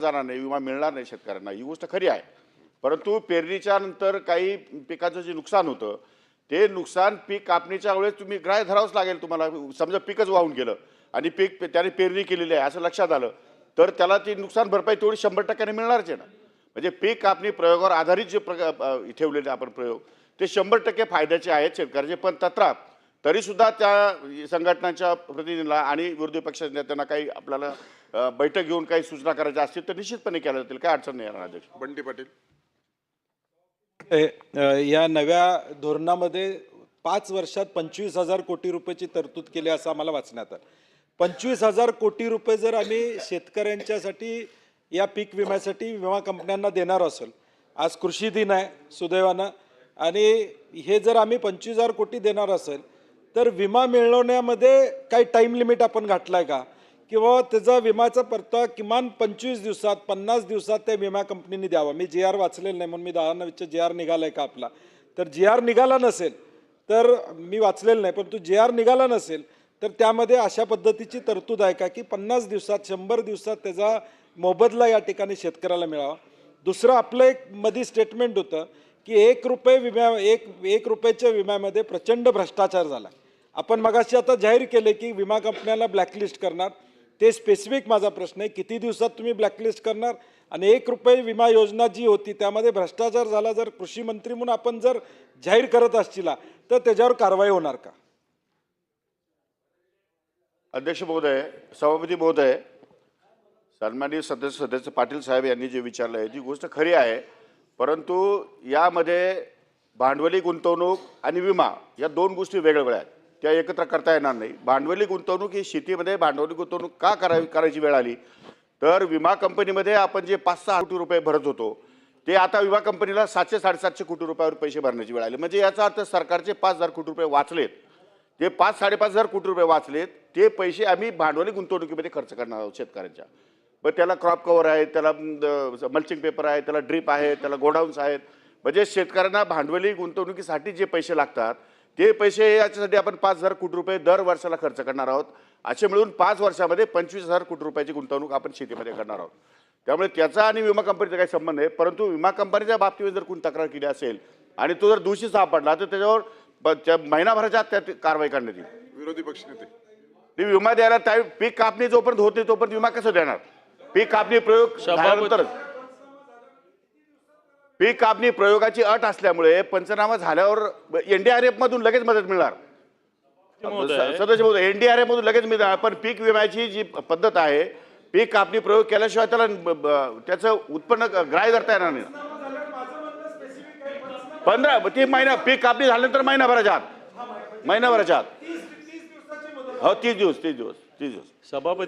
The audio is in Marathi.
जाणार नाही विमा मिळणार नाही शेतकऱ्यांना. ही गोष्ट खरी आहे. परंतु पेरणीच्या नंतर काही पिकाचं जे नुकसान होतं ते नुकसान पीक कापणीच्या वेळेस तुम्ही ग्राह्य धरावंच लागेल तुम्हाला. समजा पीकच वाहून गेलं आणि पीक त्याने पेरणी केलेली आहे असं लक्षात आलं तर त्याला ती नुकसान भरपाई तेवढी शंभर टक्क्याने मिळणारच आहे ना. म्हणजे पीक कापणी प्रयोगावर आधारित जे प्रग ठेवलेले आपण प्रयोग ते शंभर टक्के फायद्याचे आहेत शेतकऱ्याचे. पण तत्राप तरीसुद्धा त्या संघटनांच्या प्रतिनिधीला आणि विरोधी पक्षाच्या नेत्यांना काही आपल्याला बैठक घेऊन काही सूचना करायच्या असतील तर निश्चितपणे केल्या जातील. काय अडचण नाही येणार अध्यक्ष. बंटी पाटील. या नव्या धोरणामध्ये पाच वर्षात पंचवीस हजार कोटी रुपयाची तरतूद केली असं आम्हाला वाचण्यात आलं. पंचवीस हजार कोटी रुपये जर आम्ही शेतकऱ्यांच्यासाठी या पीक विम्यासाठी विमा कंपन्यांना देणार असेल आज कृषी दिन आहे सुदैवानं आणि हे जर आम्ही पंचवीस हजार कोटी देणार असेल तर विमा मिळवण्यामध्ये काही टाईम लिमिट आपण घातला आहे का? किंवा त्याचा विमाचा परतावा किमान पंचवीस दिवसात पन्नास दिवसात त्या विमा कंपनीने द्यावा? मी जी आर वाचलेलं नाही म्हणून मी दहा विचार जी आर निघाला आहे का आपला? तर जी आर निघाला नसेल तर मी वाचलेलं नाही परंतु जी आर निघाला नसेल तर त्यामध्ये अशा पद्धतीची तरतूद आहे का की पन्नास दिवसात शंभर दिवसात त्याचा मोबदला या ठिकाणी शेतकऱ्याला मिळावा? दुसरं आपलं एक मधी स्टेटमेंट होतं की एक रुपये विम्या एक एक रुपयाच्या विम्यामध्ये प्रचंड भ्रष्टाचार झाला. आपण मगाशी आता जाहीर केले की विमा कंपन्याला ब्लॅकलिस्ट करणार. ते स्पेसिफिक माझा प्रश्न आहे किती दिवसात तुम्ही ब्लॅकलिस्ट करणार? आणि एक रुपये विमा योजना जी होती त्यामध्ये भ्रष्टाचार झाला जर कृषी मंत्री म्हणून आपण जर जाहीर करत असशीला तर त्याच्यावर कारवाई होणार का? अध्यक्ष महोदय सभापती महोदय सन्माननीय सदस्य सदस्य पाटील साहेब यांनी जे विचारलं आहे ती गोष्ट खरी आहे. परंतु यामध्ये भांडवली गुंतवणूक आणि विमा या दोन गोष्टी वेगवेगळ्या आहेत. त्या एकत्र करता येणार नाही. भांडवली गुंतवणूक ही शेतीमध्ये भांडवली गुंतवणूक का करावी करायची वेळ आली? तर विमा कंपनीमध्ये आपण जे पाच सहा कोटी रुपये भरत होतो ते आता विमा कंपनीला सातशे साडेसातशे कोटी रुपयावर पैसे भरण्याची वेळ आली. म्हणजे याचा अर्थ सरकारचे पाच हजार कोटी रुपये वाचलेत. ते पाच साडेपाच हजार कोटी रुपये वाचलेत. ते पैसे आम्ही भांडवली गुंतवणुकीमध्ये खर्च करणार आहोत शेतकऱ्यांच्या. मग त्याला क्रॉप कव्हर आहे त्याला मल्चिंग पेपर आहे त्याला ड्रीप आहे त्याला गोडाऊन्स आहेत. म्हणजे शेतकऱ्यांना भांडवली गुंतवणुकीसाठी जे पैसे लागतात ते पैसे याच्यासाठी आपण पाच हजार कोटी रुपये दर वर्षाला खर्च करणार आहोत. असे मिळून पाच वर्षामध्ये पंचवीस हजार कोटी रुपयाची गुंतवणूक आपण शेतीमध्ये करणार आहोत. त्यामुळे त्याचा आणि विमा कंपनीचा काही संबंध नाही परंतु विमा कंपनीच्या बाबतीत जर कोणी तक्रार केली असेल आणि तो जर दोषी सापडला तर त्याच्यावर महिनाभराच्या त्यात कारवाई करण्यात येईल. विरोधी पक्षनेते ती विमा द्यायला त्या पीक कापणी जोपर्यंत होत तोपर्यंत विमा कसं देणार? पीक कापणी प्रयोग झाल्यानंतरच पीक कापणी प्रयोगाची अट असल्यामुळे पंचनामा झाल्यावर एनडीआरएफ मधून लगेच मदत मिळणार. सदस्य महोदय एनडीआरएफ मधून लगेच मिळणार. पण पीक विम्याची जी पद्धत आहे पीक कापणी प्रयोग केल्याशिवाय त्याला त्याचं उत्पन्न ग्राह्य करता येणार नाही. पंधरा ती महिना पीक कापणी झाल्यानंतर महिनाभराच्या आत. महिनाभराच्या आत. हो तीस दिवस तीस दिवस तीस दिवस. सभापती